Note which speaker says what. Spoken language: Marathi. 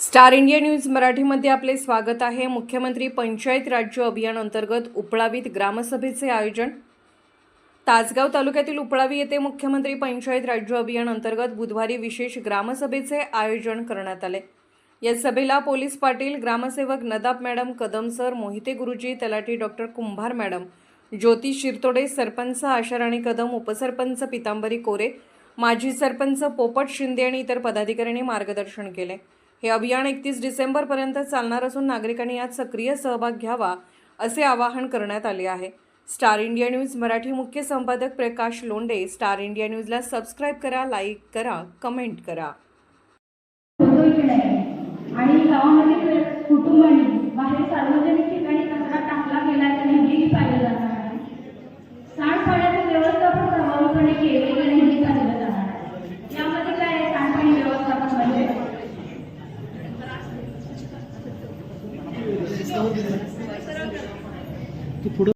Speaker 1: स्टार इंडिया न्यूज मराठीमध्ये आपले स्वागत आहे. मुख्यमंत्री पंचायत राज्य अभियान अंतर्गत उपळावीत ग्रामसभेचे आयोजन. तासगाव तालुक्यातील उपळावी येथे मुख्यमंत्री पंचायत राज्य अभियान अंतर्गत बुधवारी विशेष ग्रामसभेचे आयोजन करण्यात आले. या सभेला पोलीस पाटील ग्रामसेवक नदाब मॅडम कदम सर मोहिते गुरुजी तलाठी डॉक्टर कुंभार मॅडम ज्योती शिरतोडे सरपंच आशाराणी कदम उपसरपंच पितांबरी कोरे माजी सरपंच पोपट शिंदे आणि इतर पदाधिकाऱ्यांनी मार्गदर्शन केले. हे अभियान एकतीस डिसेंबरपर्यंत चालणार असून नागरिकांनी यात सक्रिय सहभाग घ्यावा असे आवाहन करण्यात आले आहे. स्टार इंडिया न्यूज मराठी मुख्य संपादक प्रकाश लोंडे स्टार इंडिया न्यूजला सबस्क्राईब करा लाईक करा कमेंट
Speaker 2: करा. आणि गावामध्ये कुटुंबाने बाहेर सार्वजनिक
Speaker 3: तू पुढं